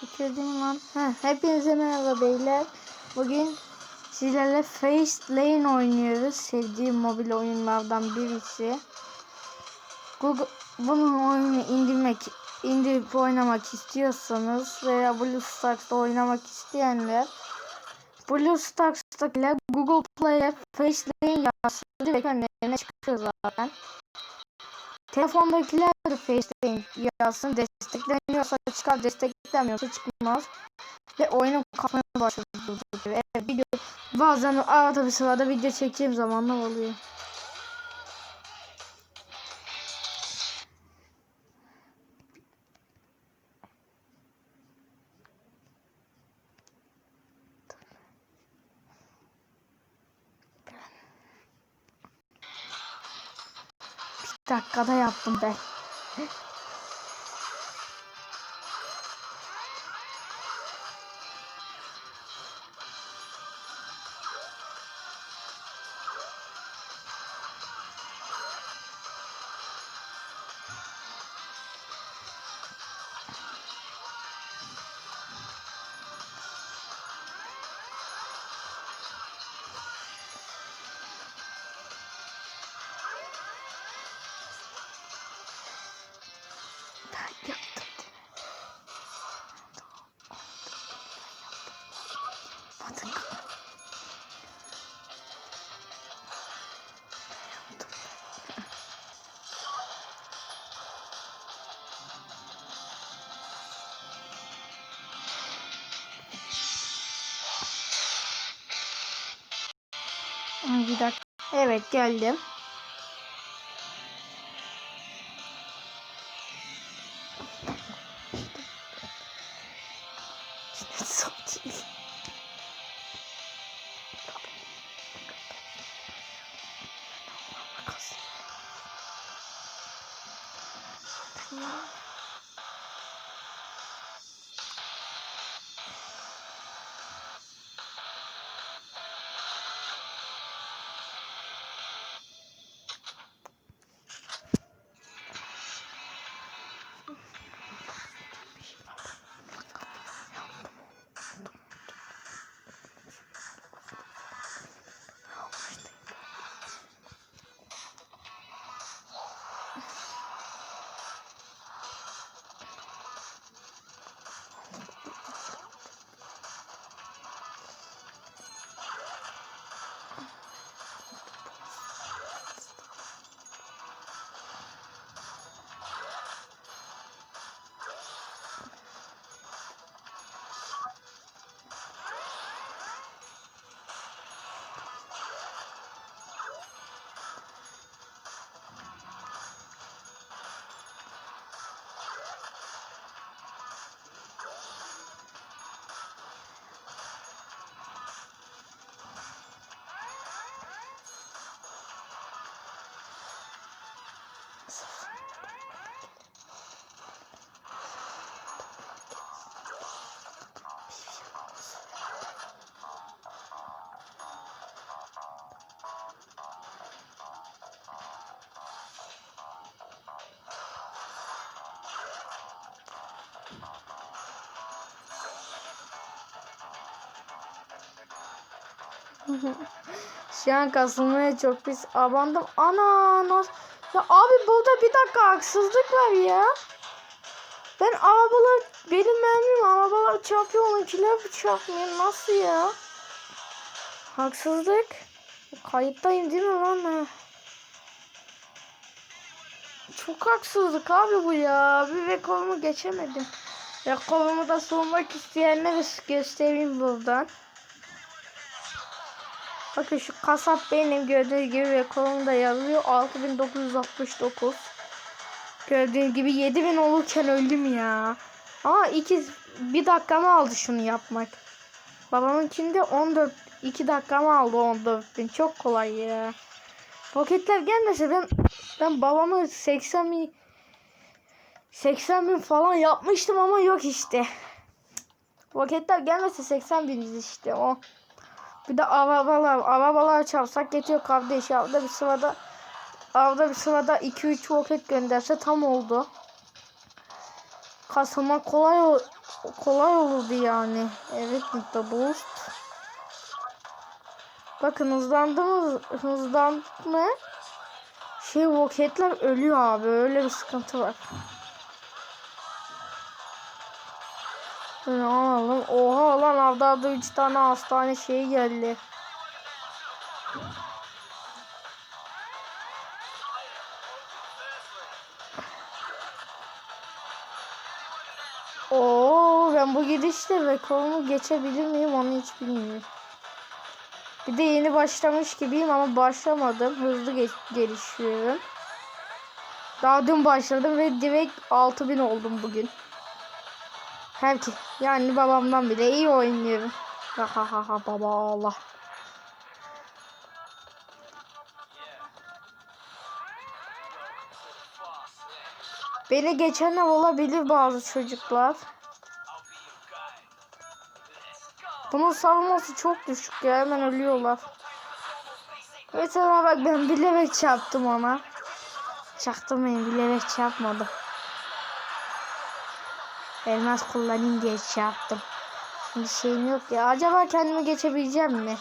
Çekirdim lan. Heh, hepinize merhaba beyler. Bugün sizlerle Face Lane oynuyoruz. Sevdiğim mobil oyunlardan birisi. Google bunun oyunu indirmek indirip oynamak istiyorsanız veya BlueStacks'ta oynamak isteyenler BlueStacks'takiler Google Play'e Face Lane yazsın direkt önlerine çıkıyor zaten. Telefondakiler de FaceTime yazsın destekleniyorsa çıkar desteklenmiyorsa çıkmaz. Ve oyunun kafana başladı. Evet video bazen arada bir sırada video çekeceğim zamanlar oluyor. Dakikada yaptım ben. Bir dakika. Evet geldim. Şu an kasılmaya çok pis abandım. Ana nasıl? Ya abi burada bir dakika haksızlık var ya. Ben arabalar benim mermim arabalar çarpıyor onunkiler çarpmıyor. Nasıl ya? Haksızlık. Kayıttayım değil mi lan? Ha. Çok haksızlık abi bu ya. Bir rekorumu geçemedim. Rekorumu da sormak isteyenlere göstereyim buradan. Bakın şu kasap benim gördüğünüz gibi rekorumda yazıyor 6969. Gördüğünüz gibi 7000 olurken öldüm ya. Ama iki bir dakikamı aldı şunu yapmak. Babamınkinde 14 2 dakikamı aldı 14 bin. Çok kolay ya. Paketler gelmese ben ben babamı 80 bin 80 bin falan yapmıştım ama yok işte. Paketler gelmese 80 bin işte o. Bir de arabalar, arabalar çalsak geçiyor kardeş. Avda bir sırada avda bir sırada 2-3 roket gönderse tam oldu. Kasılmak kolay kolay olurdu yani. Evet nokta boost. Bakın hızlandı mı? Hızlandı mı? Şey roketler ölüyor abi. Öyle bir sıkıntı var. Alalım. Oha lan arda 3 tane hastane şeyi geldi. Oo ben bu gidişle rekorumu geçebilir miyim onu hiç bilmiyorum. Bir de yeni başlamış gibiyim ama başlamadım. Hızlı geç gelişiyorum. Daha dün başladım ve direkt 6000 oldum bugün. Herki yani babamdan bile iyi oynuyorum. Ha ha ha baba Allah. Beni geçenler olabilir bazı çocuklar. Bunun savunması çok düşük ya hemen ölüyorlar. Mesela bak ben bilerek çarptım ona. Çaktırmayın bilerek çarpmadım. Elmas kullanayım diye çarptım. Şimdi şeyim yok ya. Acaba kendimi geçebileceğim mi?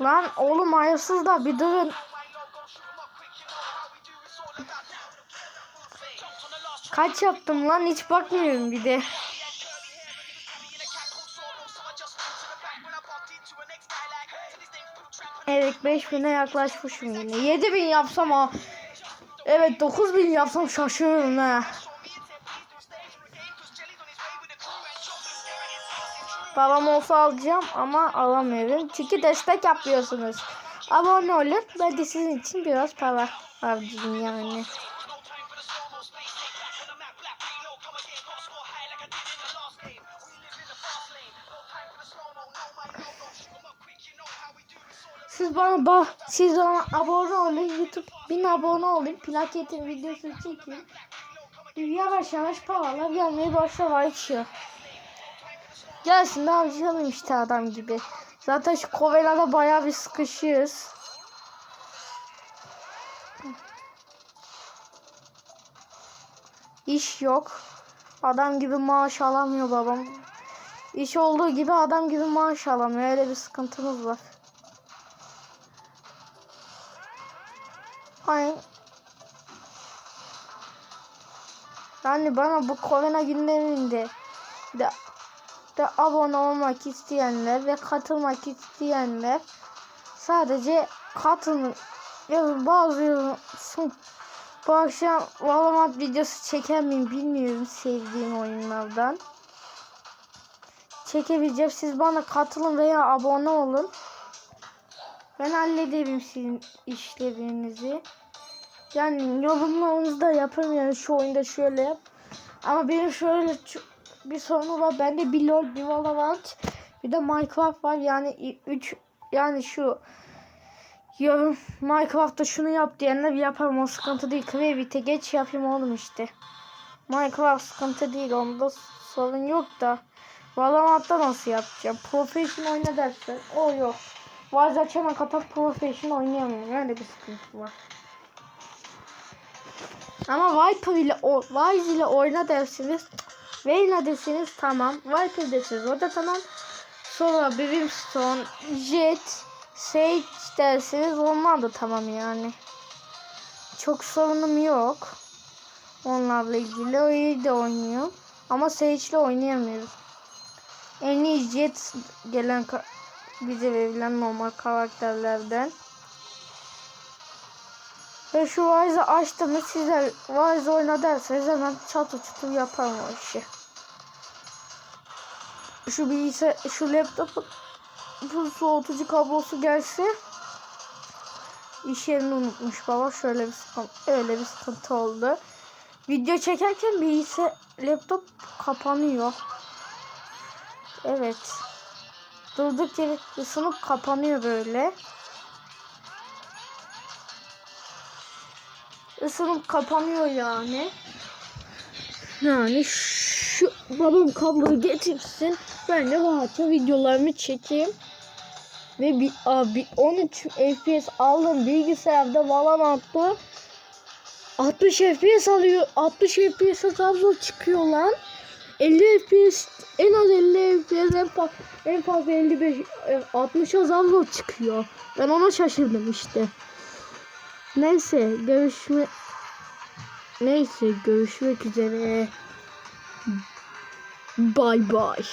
Lan oğlum hayırsız da bir durun. Kaç yaptım lan hiç bakmıyorum bir de. Evet 5000'e yaklaşmışım yine. 7000 yapsam ha. Evet 9000 yapsam şaşırırım ha. Babam olsa alacağım ama alamıyorum. Çünkü destek yapıyorsunuz. Abone olun. Ben de sizin için biraz para harcayayım yani. Siz bana bak, siz bana abone olun. YouTube bin abone olun. Plaketin videosu çekeyim. Yavaş yavaş paralar gelmeye başlar açıyor. Gelsin de harcayalım işte adam gibi. Zaten şu Kovela'da bayağı bir sıkışıyoruz. İş yok. Adam gibi maaş alamıyor babam. İş olduğu gibi adam gibi maaş alamıyor. Öyle bir sıkıntımız var. Aynen. Yani bana bu korona günlerinde de, de abone olmak isteyenler ve katılmak isteyenler sadece katılın. Ya bazı bu akşam Valorant videosu çeker miyim bilmiyorum sevdiğim oyunlardan. Çekebileceğim. Siz bana katılın veya abone olun. Ben hallederim sizin işlerinizi. Yani yorumlarınızı da yapın yani şu oyunda şöyle yap. Ama benim şöyle bir sorunu var. Bende bir LoL, bir Valorant, bir de Minecraft var. Yani 3 yani şu yorum Minecraft'ta şunu yap diyenler yaparım o sıkıntı değil. Creative geç yapayım oğlum işte. Minecraft sıkıntı değil onda sorun yok da. Valorant'ta nasıl yapacağım? Professional oyna dersen o yok. Vaz açana kapat professional oynayamıyorum. Öyle bir sıkıntı var. Ama Viper ile o Wise ile oyna dersiniz. Vayne desiniz tamam. Viper desiniz o da tamam. Sonra Brimstone, Jet, Sage dersiniz onlar da tamam yani. Çok sorunum yok. Onlarla ilgili iyi de oynuyor. Ama Sage ile oynayamıyoruz. En iyi Jet gelen bize verilen normal karakterlerden. Ve şu Wise'ı açtım mı sizler Wise oyna derseniz hemen çatı çatı yaparım o işi. Şu bilgisayar, şu laptopun bu soğutucu kablosu gelse iş yerini unutmuş baba. Şöyle bir sıkıntı, öyle bir sıkıntı oldu. Video çekerken bilgisayar laptop kapanıyor. Evet. Durduk yere ısınıp kapanıyor böyle. ısınıp kapanıyor yani. Yani şu babam kabloyu getirsin. Ben de rahatça videolarımı çekeyim. Ve bir, abi 13 FPS aldım bilgisayarda Valorant'ta 60 FPS alıyor. 60 FPS tablo çıkıyor lan. 50 FPS en az 50 FPS en, fa- en fazla 55 e, 60 tablo çıkıyor. Ben ona şaşırdım işte. Neyse görüşme Neyse görüşmek üzere. Bye bye.